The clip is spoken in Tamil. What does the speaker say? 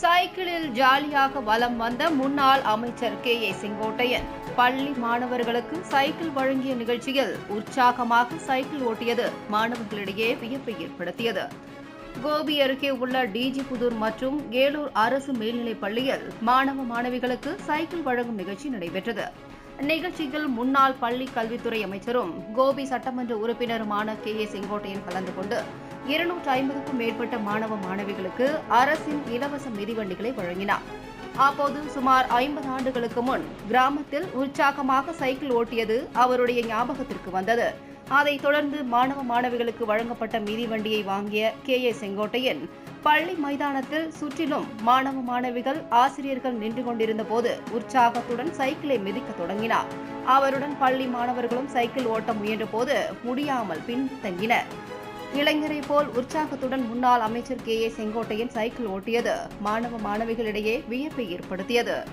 சைக்கிளில் ஜாலியாக வலம் வந்த முன்னாள் அமைச்சர் கே. ஏ. செங்கோட்டையன். பள்ளி மாணவர்களுக்கு சைக்கிள் வழங்கிய நிகழ்ச்சியில் உற்சாகமாக சைக்கிள் ஓட்டியது மாணவர்களிடையே வியப்பை ஏற்படுத்தியது. கோபி அருகே உள்ள டிஜிபுதூர் மற்றும் ஏலூர் அரசு மேல்நிலைப் பள்ளியில் மாணவ மாணவிகளுக்கு சைக்கிள் வழங்கும் நிகழ்ச்சி நடைபெற்றது. நிகழ்ச்சியில் முன்னாள் பள்ளி கல்வித்துறை அமைச்சரும் கோபி சட்டமன்ற உறுப்பினருமான கே. ஏ. செங்கோட்டையன் கலந்து கொண்டு இருநூற்று ஐம்பதுக்கும் மேற்பட்ட மாணவ மாணவிகளுக்கு அரசின் இலவச மிதிவண்டிகளை வழங்கினார். அப்போது சுமார் ஐம்பது ஆண்டுகளுக்கு முன் கிராமத்தில் உற்சாகமாக சைக்கிள் ஓட்டியது அவருடைய ஞாபகத்திற்கு வந்தது. அதைத் தொடர்ந்து மாணவ மாணவிகளுக்கு வழங்கப்பட்ட மிதிவண்டியை வாங்கிய கே. ஏ. செங்கோட்டையன் பள்ளி மைதானத்தில் சுற்றிலும் மாணவ மாணவிகள் ஆசிரியர்கள் நின்று கொண்டிருந்த போது உற்சாகத்துடன் சைக்கிளை மிதிக்க தொடங்கினார். அவருடன் பள்ளி மாணவர்களும் சைக்கிள் ஓட்ட முயன்றபோது முடியாமல் பின்தங்கினர். இளைஞரை போல் உற்சாகத்துடன் முன்னாள் அமைச்சர் கே ஏ செங்கோட்டையன் சைக்கிள் ஓட்டியது. மாணவ மாணவிகளிடையே வியப்பை ஏற்படுத்தியது.